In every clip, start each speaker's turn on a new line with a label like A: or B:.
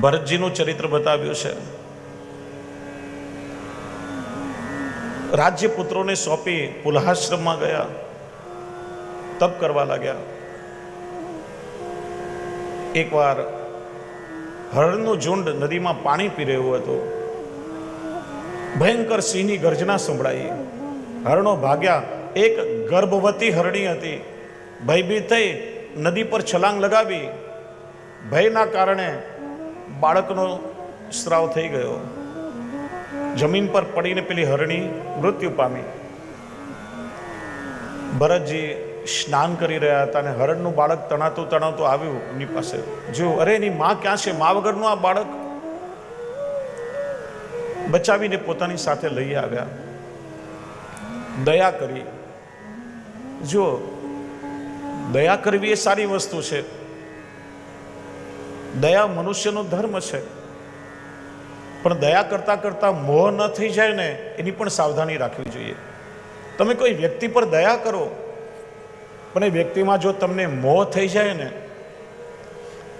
A: ભરતજીનું ચરિત્ર બતાવ્યું છે. રાજ્ય પુત્રોને સોંપી પુલ્હાશ્રમમાં ગયા, તપ કરવા લાગ્યા. એકવાર હરણનું ઝુંડ નદીમાં પાણી પી રહ્યું હતું. ભયંકર સિંહની ગર્જના સંભળાઈ. હરણો ભાગ્યા, એક ગર્ભવતી હરણી હતી. ભયભીત થઈ નદી પર છલાંગ લગાવી. ભયના કારણે બાળકનો સ્ત્રાવ થઈ ગયો. જમીન પર પડીને પેલી હરણી મૃત્યુ પામી. ભરતજી સ્નાન કરી રહ્યા હતા અને હરણનું બાળક તણાતું તણાતું આવ્યું એની પાસે. જો, અરે, એની માં ક્યાં છે? મા વગરનું આ બાળક? બચાવીને પોતાની સાથે લઈ આવ્યા. દયા કરી. જો, દયા કરવી એ સારી વસ્તુ છે. દયા મનુષ્યનો ધર્મ છે. પણ દયા કરતા કરતા મોહ ન થઈ જાય ને, એની પણ સાવધાની રાખવી જોઈએ. તમે કોઈ વ્યક્તિ પર દયા કરો, પણ એ વ્યક્તિમાં જો તમને મોહ થઈ જાય ને,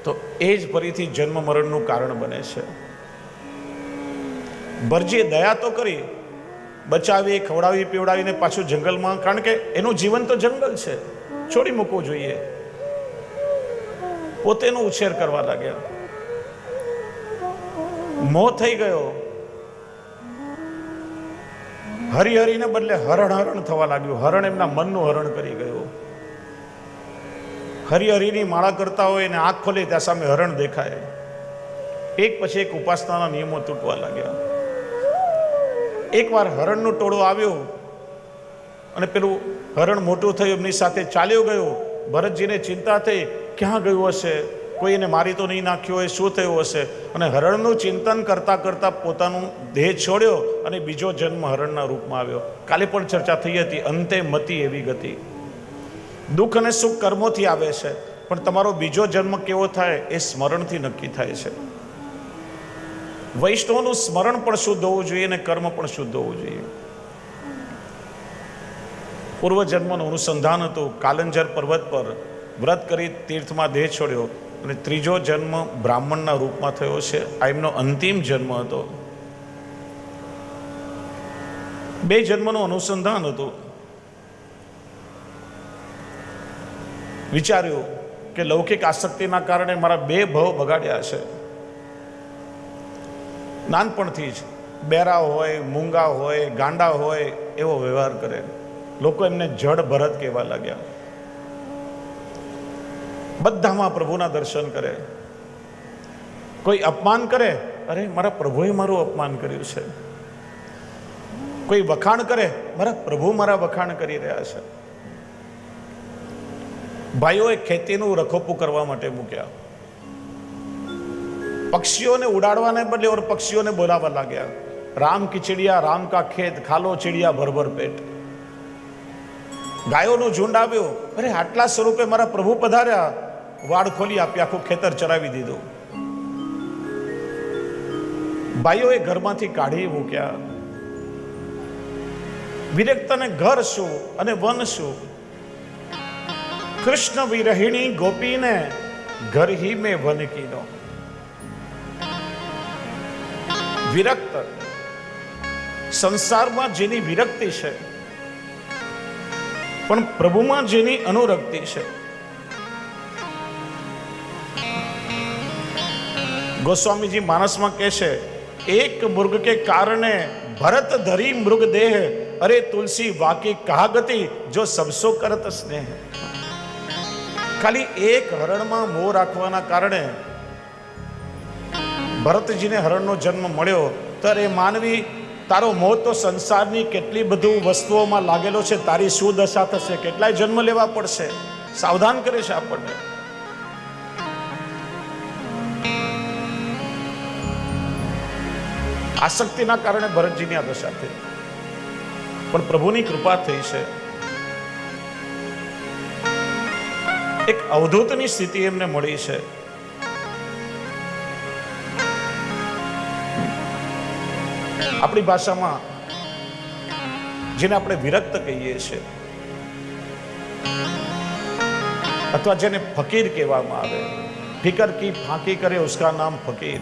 A: તો એ જ ફરીથી જન્મ મરણનું કારણ બને છે. ભરજીએ દયા તો કરી, બચાવી, ખવડાવી, પીવડાવીને પાછું જંગલમાં, કારણ કે એનું જીવન તો જંગલ છે. છોડી મૂકવું જોઈએ. પોતેનો ઉછેર કરવા લાગ્યા. મોહ થઈ ગયો. હરિહરીને બદલે હરણ હરણ થવા લાગ્યું. હરણ એમના મનનું હરણ કરી ગયું. હરિહરીની માળા કરતા હોય એને આંખ ખોલે ત્યાં સામે હરણ દેખાય. એક પછી એક ઉપાસનાના નિયમો તૂટવા લાગ્યા. એકવાર હરણનું ટોળું આવ્યું અને પેલું હરણ મોટું થયું, એમની સાથે ચાલ્યો ગયો. ભરતજીને ચિંતા થઈ. ક્યાં ગયું હશે? કોઈ એને મારી તો નહીં નાખ્યો હોય, શું થયું હશે? અને હરણનું ચિંતન કરતાં કરતાં પોતાનું દેહ છોડ્યો અને બીજો જન્મ હરણના રૂપમાં આવ્યો. કાલે પણ ચર્ચા થઈ હતી, અંતે મતી એવી ગતિ. દુઃખ અને સુખ કર્મોથી આવે છે, પણ તમારો બીજો જન્મ કેવો થાય એ સ્મરણથી નક્કી થાય છે. વૈષ્ણવનું સ્મરણ પણ શુદ્ધ હોવું જોઈએ અને કર્મ પણ શુદ્ધ હોવું જોઈએ. પૂર્વજન્મનું અનુસંધાન હતું, કાલંજર પર્વત પર વ્રત કરી તીર્થમાં દેહ છોડ્યો અને ત્રીજો જન્મ બ્રાહ્મણના રૂપમાં થયો છે. આ એમનો અંતિમ જન્મ હતો. બે જન્મનું અનુસંધાન હતું. વિચાર્યું કે લૌકિક આસક્તિના કારણે મારા બે ભવ બગાડ્યા છે. નાનપણથી જ બેરા હોય, મૂંગા હોય, ગાંડા હોય એવો વ્યવહાર કરે. લોકો એમને જડ ભરત કહેવા લાગ્યા. બધામાં પ્રભુના દર્શન કરે. કોઈ અપમાન કરે? અરે, મારા પ્રભુએ મારું અપમાન કર્યું છે. કોઈ વખાણ કરે? મારા પ્રભુ મારા વખાણ કરી રહ્યા છે. ભાઈઓએ ખેતીનું રખોપું કરવા માટે મૂક્યા. પક્ષીઓને ઉડાડવાને બદલે ઓર પક્ષીઓને બોલાવવા લાગ્યા. રામ કિચડિયા રામ કા ખેત, ખાલો ચિડિયા, ભરભર પેટ. ગાયોનું ઝુંડ આવ્યું. અરે, આટલા સ્વરૂપે મારા પ્રભુ પધાર્યા. વાડ ખોલી આપી, આખું ખેતર ચરાવી દીધું. ભાઈઓએ ઘરમાંથી કાઢી મૂક્યા. વિરક્તને ઘર શું અને વન શું? કૃષ્ણ વિરહિણી ગોપીને ઘર હી મેં વન કીધો. વિરક્ત. સંસારમાં જેની વિરક્તિ છે, પણ પ્રભુમાં જેની અનુરક્તિ છે. ગોસ્વામીજી માનસમાં કહે છે, એક મૃગ કે કારણે ભરત ધરી મૃગ દેહ અરે તુલસી વાકી કહાગતિ જો સબસો કરત સ્નેહ. ખાલી એક હરણમાં મોહ રાખવાના કારણે ભરતજીને હરણનો જન્મ મળ્યો ત્યારે માનવી, તારો મોહ તો સંસારની કેટલી બધું વસ્તુઓમાં લાગેલો છે, તારી શું દશા થશે, કેટલાય જન્મ લેવા પડશે. સાવધાન કરે છે આપણને. આસક્તિના કારણે ભરતજીની આ દશા થઈ. પણ પ્રભુની કૃપા થઈ છે. એક અવધૂતની સ્થિતિ એમને મળી છે. આપણી ભાષામાં જેને આપણે વિરક્ત કહીએ છીએ અથવા જેને ફકીર કહેવામાં આવે, ફિકર કી ફાંકી કરે, ઉસકા નામ ફકીર.